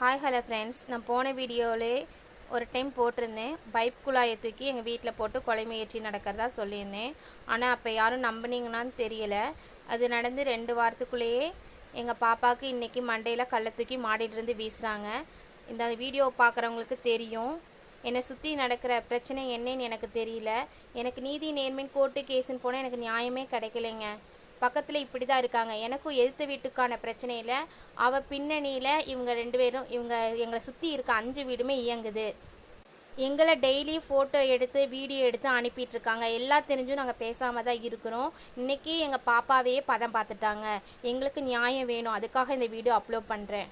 Hi hello friends நான் போன வீடியோவிலே ஒரு டைம் போட்டிருந்தேன். பைப் குழாயை தூக்கி எங்கள் வீட்டில் போட்டு கொலை முயற்சி நடக்கிறதா சொல்லியிருந்தேன். ஆனால் அப்போ யாரும் நம்புனீங்கன்னான்னு தெரியல. அது நடந்து ரெண்டு வாரத்துக்குள்ளேயே எங்கள் பாப்பாவுக்கு இன்றைக்கி மண்டையில் கல்லை தூக்கி மாடியிலிருந்து வீசுகிறாங்க இந்த வீடியோ பார்க்குறவங்களுக்கு தெரியும். என்னை சுற்றி நடக்கிற பிரச்சனை என்னன்னு எனக்கு தெரியல. எனக்கு நீதி நேர்மைன்னு கோர்ட்டு கேஸுன்னு போனால் எனக்கு நியாயமே கிடைக்கலைங்க. பக்கத்தில் இப்படி தான் இருக்காங்க. எனக்கும் எதிர்த்த வீட்டுக்கான பிரச்சனையில் அவள் பின்னணியில் இவங்க ரெண்டு பேரும் இவங்க எங்களை சுற்றி இருக்க அஞ்சு வீடுமே இயங்குது. எங்களை டெய்லி ஃபோட்டோ எடுத்து வீடியோ எடுத்து அனுப்பிட்டுருக்காங்க எல்லா எல்லாம் தெரிஞ்சும் நாங்கள் பேசாமல் தான் இருக்கிறோம். இன்றைக்கி எங்கள் பாப்பாவையே பதம் பார்த்துட்டாங்க. எங்களுக்கு நியாயம் வேணும். அதுக்காக இந்த வீடியோ அப்லோட் பண்ணுறேன்